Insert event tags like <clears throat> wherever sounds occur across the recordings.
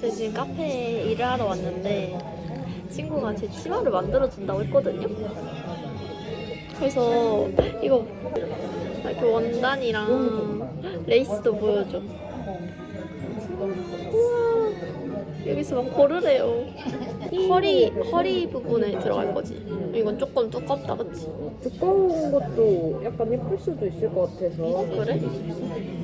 제가 지금 카페에 일을 하러 왔는데 친구가 제 치마를 만들어 준다고 했거든요. 그래서 이거 이렇게 원단이랑 레이스도 보여줘. 우와 여기서 막 고르래요. 허리 허리 부분에 들어갈 거지. 이건 조금 두껍다, 그치? 두꺼운 것도 약간 예쁠 수도 있을 것 같아서. 어 그래?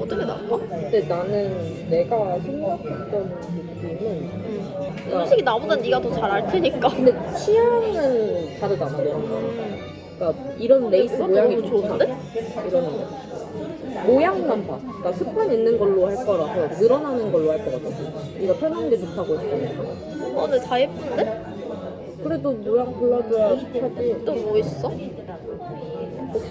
어떻게 나올까? 근데 나는 내가 생각했던 느낌은 응. 솔직히 나보다 네가 더 잘 알 테니까. 근데 취향은 다르잖아 너랑 음. 그러니까 이런 레이스 모양이 좋은데? 이런 모양만 봐. 그러니까 습관 있는 걸로 할 거라서 늘어나는 걸로 할 거거든 네가 편한 게 좋다고 했으니까. 어, 근데 다 예쁜데? 그래도 모양 골라줘야 하지 또 뭐 있어?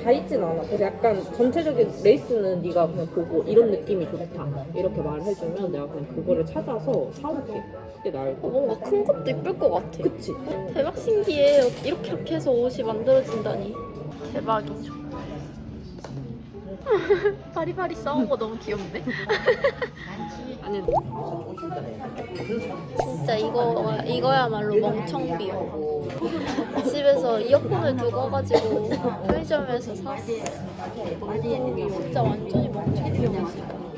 다 있진 않아. 그래서 약간 전체적인 레이스는 네가 그냥 보고 이런 느낌이 좋다. 이렇게 말을 해주면 내가 그냥 그거를 찾아서 사올게. 그 게 나을 어, 거 뭔가 큰 것도 예쁠 것 같아. 그치? 대박 신기해. 이렇게 이렇게 해서 옷이 만들어진다니. 대박이죠. <laughs> 바리바리 싸운 거 너무 귀엽네. <laughs> 아니 진짜 이거 이거야말로 멍청비요. 집에서 이어폰을 두고 와가지고 편의점에서 샀어. 진짜 완전히 멍청비야 지금. 어.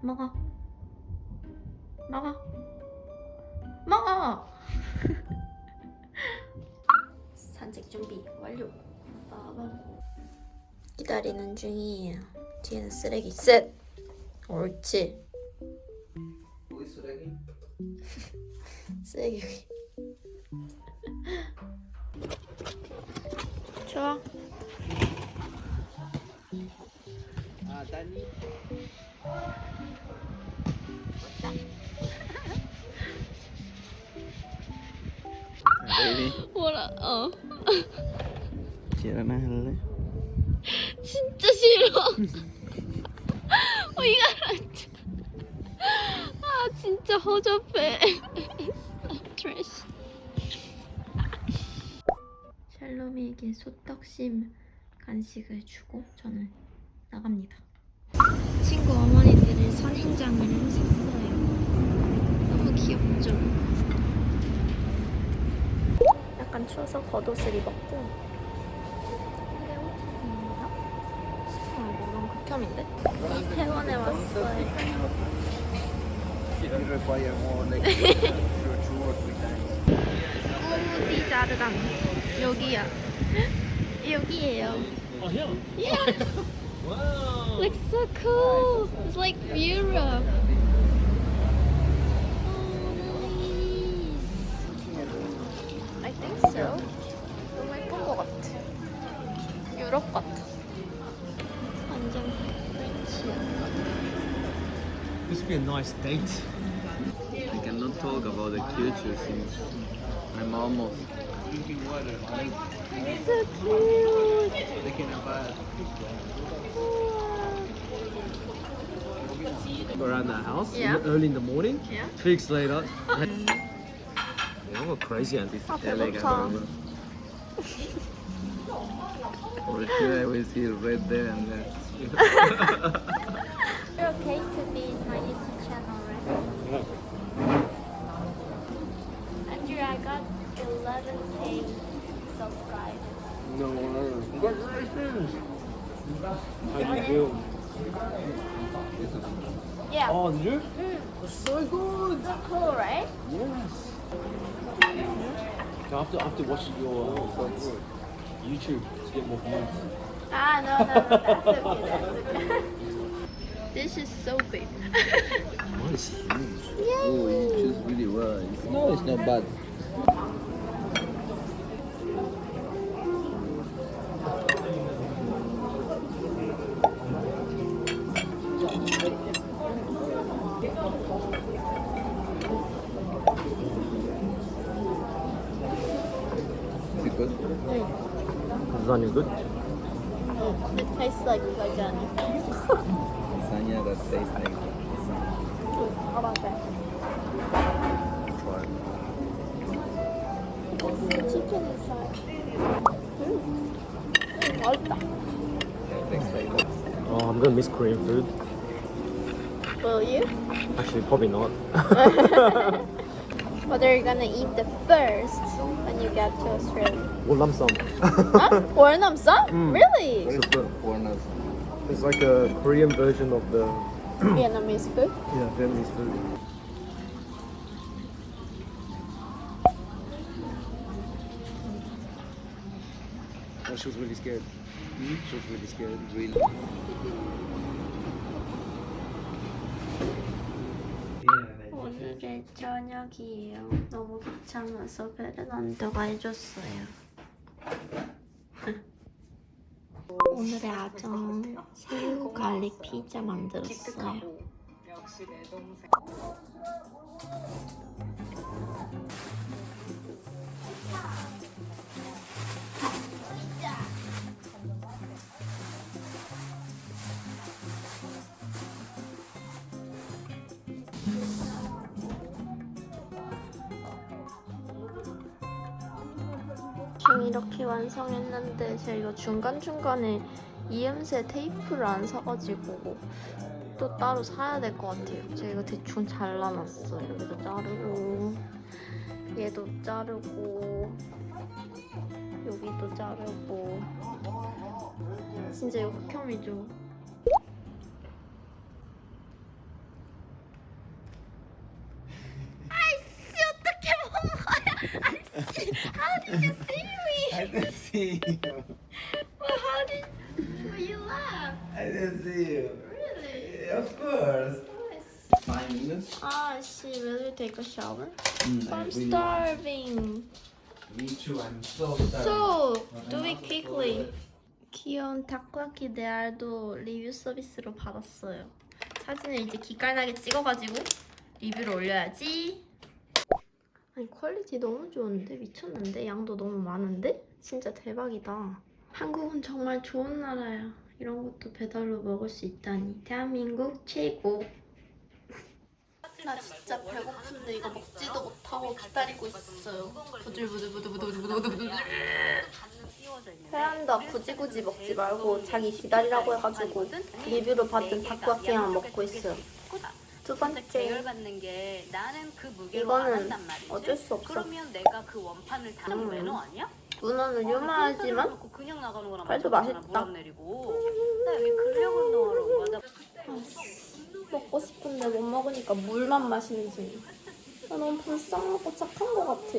먹어. 먹어. 먹어. <laughs> 산책 준비 완료. 빠밤. 기다리는 중이에요. 뒤에는 쓰레기 셋. 옳지. Uy, 쓰레기. <laughs> 쓰레기 여기. <laughs> 좋아. Ah, Dani. Baby, 뭐라? 어. quiero 할래? 진짜 싫어. 어, 이거. 아, 진짜 허접해. 트래시. 샬롬이에게 소떡심 간식을 주고 저는 나갑니다. 친구 어머니들을 선인장을 샀어요. 너무 귀엽죠? 약간 추워서 겉옷을 입었고 이게 옷입니다. 아, 이거 너무 극혐인데? 이태원에 왔어요. You require more like two, two or three times. 꼬무디 자르랑 여기야. 여기에요. Oh? Yeah, Wow. looks so cool. It's like Europe. 유럽 같아. 완전 프렌치야. This would be a nice date. I cannot talk about the culture since I'm almost So cute. thinking about Around the house in Yeah. the- early in the morning. Yeah. Two weeks later. You're crazy, Andy. 아, elegant. For sure, I will see red there and there. <laughs> You're okay to be in my YouTube channel, right? Andrew, I got 11k subscribers. No worries. Congratulations. How do you feel? Yeah. Oh, did you? Mm, so good. so cool, right? Yes. Now, after after watching your uh, YouTube to get more views. Ah, no, no, no, that's okay, that's okay. this is so big. Mine is huge. Oh, you choose really well. No, it's not bad. lasagna. Lasagna that tastes like How about that? try. Chicken inside. 음. 맛있다. Yeah, it tastes like that. Oh, I'm gonna miss Korean food. Will you? Actually, probably not. What are you gonna eat the first when you get to Australia? Wolam sam. huh? <laughs> Pornum Mm. Really? What is It's, a- Warner's? it's like a Korean version of the <clears throat> Vietnamese food? yeah Vietnamese food. Oh, she was really scared. She was really scared. Really? 오늘의 저녁이에요. 너무 귀찮아서 베르난다가 해줬어요. 오늘의 아점 새우 갈릭 피자 만들었어요. 이렇게 완성했는데 제가 이거 중간중간에 이음새 테이프를 안 사가지고 또 따로 사야 될 것 같아요. 제가 이거 대충 잘라놨어요. 여기도 자르고 얘도 자르고 여기도 자르고 진짜 극혐이죠. 아이씨 어떻게 먹은 거야? 아이씨 how did you see me? I didn't see you. Well, how did you laugh? I didn't see you. Really? Yeah, of course. Nice. Five minutes? Ah, she really take a shower? Mm, I'm really- starving. Me too, I'm so starving. So, do it quickly. 귀여운 타코야키 네알도 리뷰 서비스로 받았어요. 사진을 이제 기깔나게 찍어가지고 리뷰를 올려야지. 아니 퀄리티 너무 좋은데 미쳤는데 양도 너무 많은데 진짜 대박이다. 한국은 정말 좋은 나라야. 이런 것도 배달로 먹을 수 있다니 대한민국 최고. 나 진짜 배고픈데 이거 먹지도 못하고 기다리고 있어요. 부들부들부들부들부들부들. 베란다 굳이 굳이 먹지 말고 자기 기다리라고 해가지고 리뷰로 받은 타코야키만 먹고 있어요. 두 번째 계열받는 게 나는 그 무게로 이거는. 어쩔 수 없어. 그러면 내가 그 원판을 다는 음. 매너 아니야? 문어는 유마하지만 놓고 그냥 나가는 거랑 그래도 맛있다. 무릎 내리고. 나 여기 근력 운동하러 온 거야. 나 먹고 싶은데 못 먹으니까 물만 마시는 중. 나 너무 불쌍하고 착한 것 같아.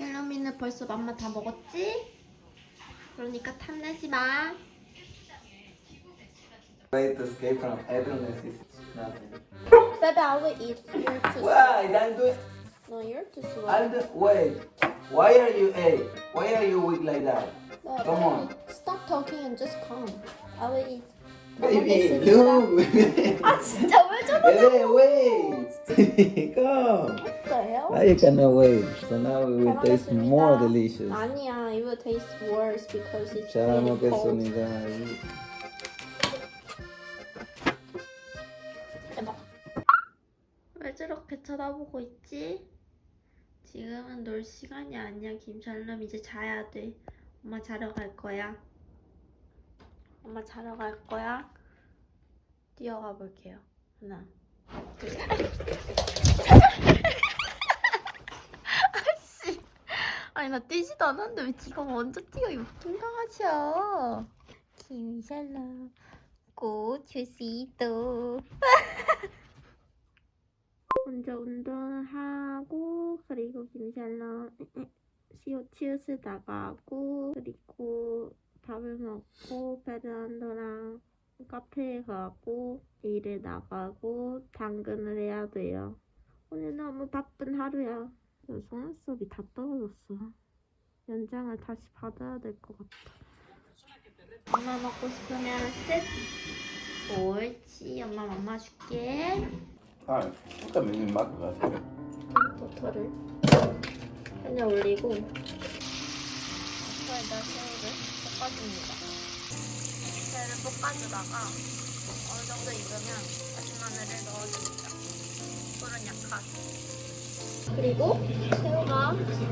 헬로미는 벌써 맘마 다 먹었지? 그러니까 탐내지 마. Way to escape from happiness is nothing. Baby, I will eat. You're too Why? I'm doing. No, you're too slow. I'm do- Wait. Why are you eight? Why are you weak like that? No, Come on. Stop talking and just come. I will eat. Baby, 먹겠습니다. look. 아 진짜 왜 저래? Baby, wait. Come. What the hell? Now you cannot wait. So now it will taste 먹겠습니다. more delicious. 아니야, it will taste worse because it's 잘 really cold. 먹겠습니다. 대박. 왜 저렇게 쳐다보고 있지? 지금은 놀 시간이 아니야, 김철름. 이제 자야 돼. 엄마 자러 갈 거야. 엄마 자러 갈 거야. 뛰어가 볼게요. 하나. <laughs> 아씨. 아니, 나 뛰지도 않았는데 왜 지가 먼저 뛰어, 이 웃긴 강아지야. 김철름. 고추시도. 먼저 운동을 하고 그리고 시오 치우스 나가고 그리고 밥을 먹고 베르난도랑 카페에 가고 일을 나가고 당근을 해야 돼요. 오늘 너무 바쁜 하루야. 속눈썹이 다 떨어졌어. 연장을 다시 받아야 될 것 같아. 엄마 먹고 싶으면 셋. 옳지. 엄마 맘마 줄게. 아, también más 버터를 그냥 올리고 여기에다 새우를 볶아줍니다. 새우를 볶아주다가 어느 정도 익으면 다진 마늘을 넣어줍니다. 불은 약하게. 그리고 새우가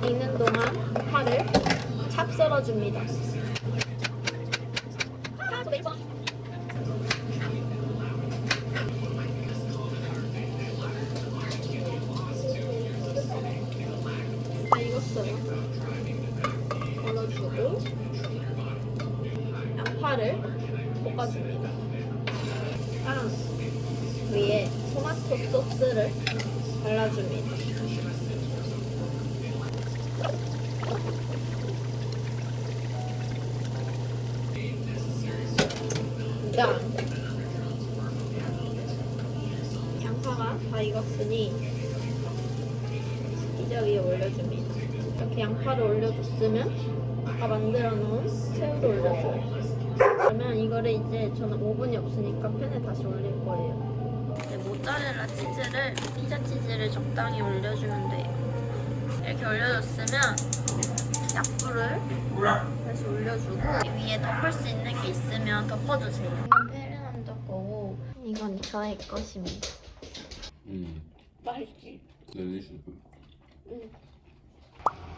익는 동안 파를 찹 썰어줍니다. 다 익었어요. 걸어주고 양파를 볶아줍니다. 빵 위에 토마토 소스를 발라줍니다. 짠! 양파가 다 익었으니 피자 위에 올려줍니다. 이렇게 양파를 올려줬으면 아까 만들어 놓은 새우를 올려줘요. 그러면 이거를 이제 저는 오븐이 없으니까 팬에 다시 올릴 거예요. 모짜렐라 치즈를 피자 치즈를 적당히 올려주면 돼요. 이렇게 올려줬으면 약불을 다시 올려주고 위에 덮을 수 있는 게 있으면 덮어주세요. 이건 페르난도 거고 이건 저의 것입니다. 음. 맛있지? delicious.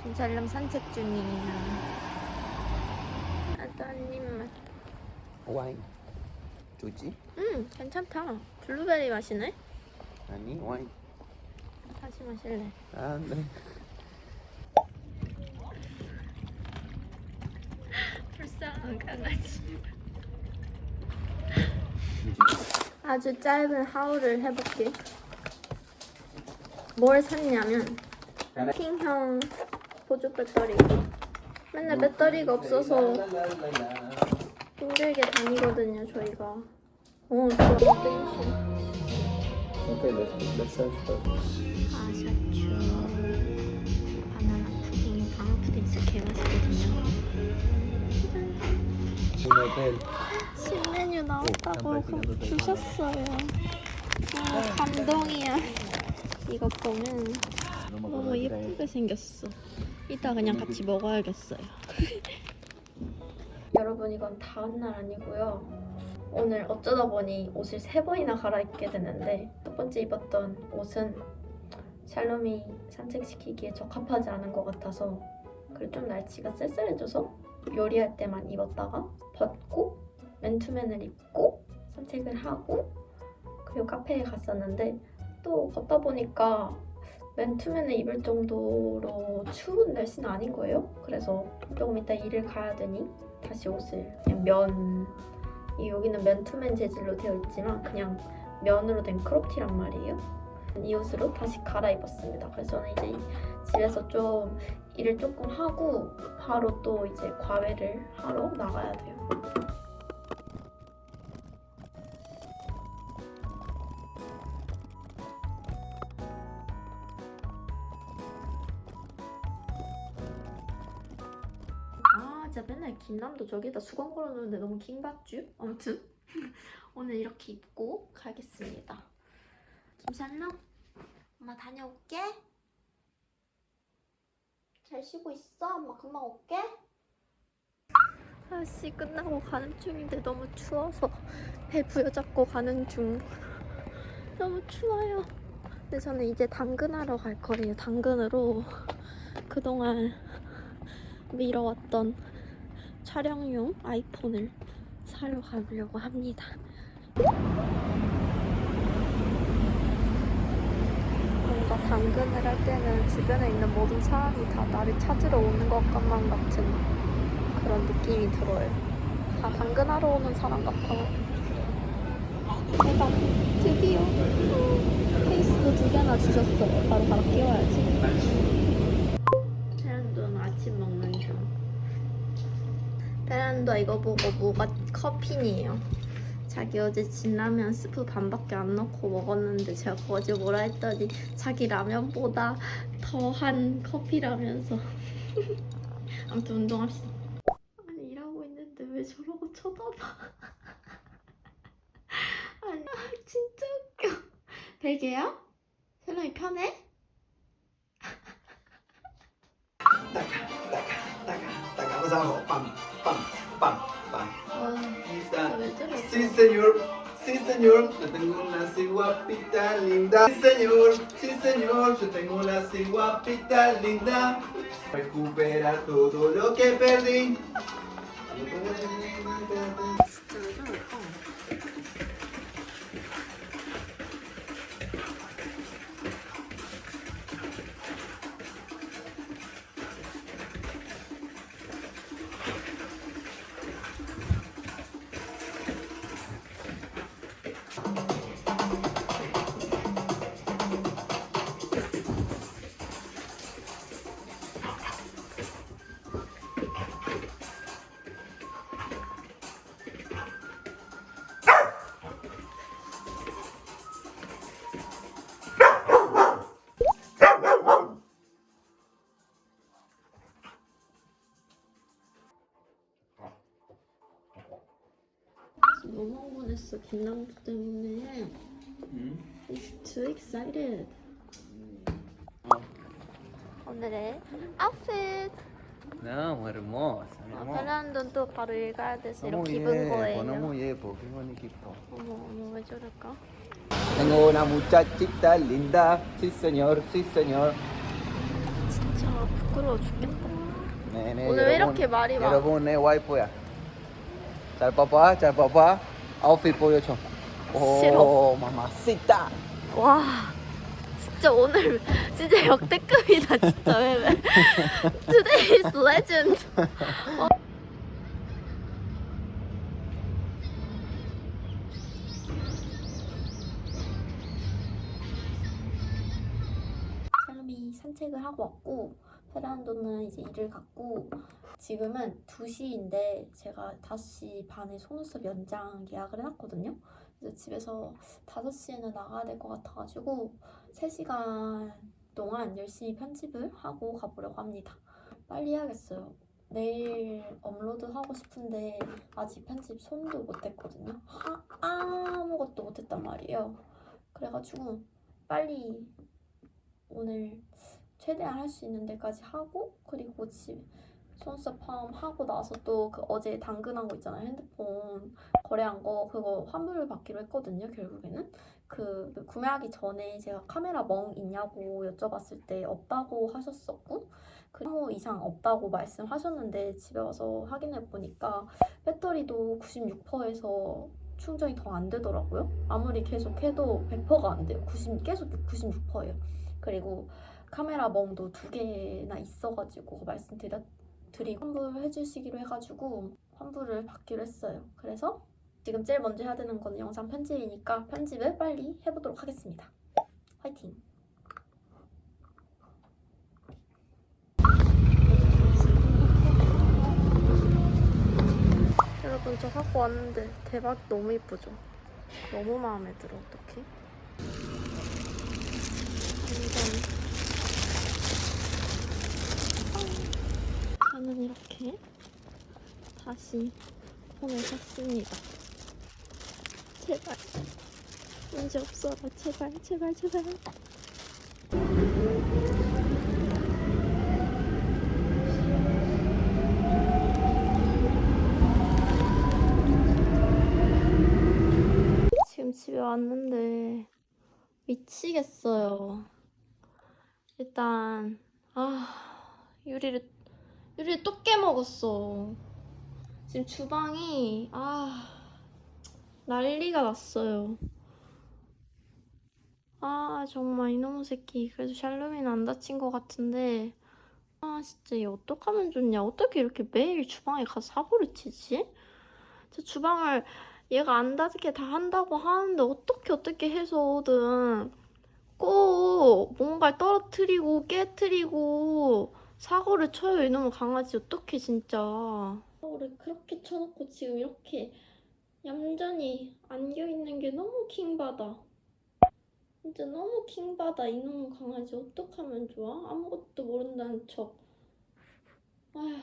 동살람 산책 중이에요. 나도 한 입만. 와인. 좋지? 음, 괜찮다. 블루베리 맛이네. 아니 와인. 다시 마실래? 아 네. <laughs> 불쌍한 강아지. <laughs> 아주 짧은 하울을 해볼게. 뭘 샀냐면 킹형 보조 배터리. 맨날 배터리가 없어서 힘들게 다니거든요 저희가. 어, 좋아. 땡큐. Okay, let's let's search first. 아샤추 바나나 푸딩 방울 푸딩 진짜 개맛있거든요 Hotel. 신메뉴 나왔다고 주셨어요 아, 감동이야 이거 보면 너무 예쁘게 생겼어. 이따 그냥 같이 먹어야겠어요. <laughs> 여러분 이건 다음날 아니고요. 오늘 어쩌다 보니 옷을 세 번이나 갈아입게 되는데 첫 번째 입었던 옷은 샬롬이 산책시키기에 적합하지 않은 것 같아서 그리고 좀 날씨가 쌀쌀해져서 요리할 때만 입었다가 벗고 맨투맨을 입고 산책을 하고 그리고 카페에 갔었는데 또 걷다 보니까 맨투맨을 입을 정도로 추운 날씨는 아닌 거예요. 그래서 조금 이따 일을 가야 되니 다시 옷을 그냥 면, 이 여기는 맨투맨 재질로 되어 있지만 그냥 면으로 된 크롭티란 말이에요. 이 옷으로 다시 갈아입었습니다. 그래서 저는 이제 집에서 좀 일을 조금 하고 바로 또 이제 과외를 하러 나가야 돼요. 진짜 맨날 긴 남도 저기다 수건 걸어놓는데 너무 긴 같쥬? 아무튼 <laughs> 오늘 이렇게 입고 가겠습니다. 김살롱 엄마 다녀올게. 잘 쉬고 있어? 엄마 금방 올게. 아씨 끝나고 가는 중인데 너무 추워서 배 부여잡고 가는 중. <laughs> 너무 추워요. 근데 저는 이제 당근하러 갈 거예요. 당근으로 그동안 <laughs> 미뤄왔던 촬영용 아이폰을 사러 가려고 합니다. 뭔가 당근을 할 때는 주변에 있는 모든 사람이 다 나를 찾으러 오는 것만 같은 그런 느낌이 들어요. 다 당근하러 오는 사람 같아요. 대박! 드디어 케이스도 두 개나 주셨어요. 바로 바로 끼워야지. 테란도는 아침 먹는 중. 테란도 이거 보고 뭐가 커피니에요. 자기 어제 진라면 스프 반밖에 안 넣고 먹었는데 제가 어제 뭐라 했더니 자기 라면보다 더한 커피라면서 <laughs> 아무튼 운동합시다 아니 일하고 있는데 왜 저러고 쳐다봐 <laughs> 아니 아, 진짜 웃겨 베개야? 셀럽이 편해? Pam, pam, pam, pam. 와, Ahí pa, Sí, señor. Sí, señor, yo tengo una así guapita linda. Sí, señor, sí, señor, yo tengo una así guapita linda. Recupera todo lo que perdí. 너무 흥분했어 김남주 때문에. It's too excited. 오늘의 아웃핏. No, hermosa, 아, 페란도는 또 바로 읽어야 돼서 이렇게 입은 거예요. 너무 예뻐, qué bonito. 어머 어머 왜 저럴까? Tengo una muchachita linda, sí señor, sí señor. 진짜 부끄러워 죽겠다. 네네, 오늘 왜 이렇게 말이 많아? 여러분 내 와이프야. 잘 봐봐, 잘 봐봐. 아웃핏 보여줘. 싫어. 오, 마마시타. 와 진짜 오늘 <laughs> 진짜 역대급이다 진짜 왜 왜? <laughs> Today is legend. 사람이 산책을 하고 왔고 페란도는 이제 일을 갔고 지금은 2시인데 제가 5시 반에 속눈썹 연장 예약을 해놨거든요. 그래서 집에서 5시에는 나가야 될 것 같아가지고 3시간 동안 열심히 편집을 하고 가보려고 합니다. 빨리 해야겠어요. 내일 업로드 하고 싶은데 아직 편집 손도 못 했거든요. 하, 아무것도 못 했단 말이에요. 그래가지고 빨리 오늘 최대한 할 수 있는 데까지 하고 그리고 집 속눈썹 펌 하고 나서 또 그 어제 당근한 거 있잖아요 핸드폰. 거래한 거 그거 환불을 받기로 했거든요 결국에는. 그, 그 구매하기 전에 제가 카메라 멍 있냐고 여쭤봤을 때 없다고 하셨었고 그3호 이상 없다고 말씀하셨는데 집에 와서 확인해 보니까 배터리도 96%에서 충전이 더 안 되더라고요. 아무리 계속 해도 100%가 안 돼요. 90, 계속 96%예요. 그리고 카메라 멍도 두 개나 있어가지고 말씀드렸 드리고 환불 해 주시기로 해가지고 환불을 받기로 했어요. 그래서 지금 제일 먼저 해야 되는 거는 영상 편집이니까 편집을 빨리 해보도록 하겠습니다. 화이팅! 여러분 저 갖고 왔는데 대박 너무 예쁘죠? 너무 마음에 들어 어떡해? 완전 저는 이렇게 다시 폰을 샀습니다. 제발 문제 없어라 제발 제발 제발. 지금 집에 왔는데 미치겠어요. 일단 아 유리를 유리 또 깨먹었어. 지금 주방이 아 난리가 났어요. 아 정말 이놈의 새끼. 그래도 샬롬이는 안 다친 것 같은데 아 진짜 얘 어떡하면 좋냐. 어떻게 이렇게 매일 주방에 가서 사고를 치지? 저 주방을 얘가 안 닿게 다 한다고 하는데 어떻게 어떻게 해서든 꼭 뭔가를 떨어뜨리고 깨뜨리고 사고를 쳐요. 이놈의 강아지 어떻게 진짜. 사고를 그렇게 쳐놓고 지금 이렇게 얌전히 안겨있는 게 너무 킹받아. 진짜 너무 킹받아. 이놈의 강아지 어떡하면 좋아? 아무것도 모른다는 척. 아휴.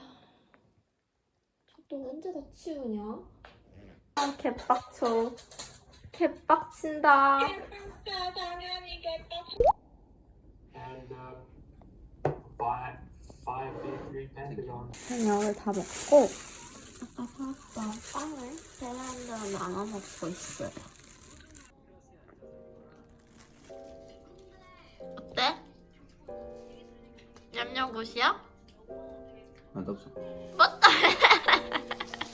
저또 언제 다 치우냐? 아 개빡쳐. 개빡친다. feet three ten. 저녁을 다 먹고 아까 사왔던 빵을 베란다에 나눠 먹고 있어요. 어때? 냠냠굿이야? 맛없어. 맞다. <laughs>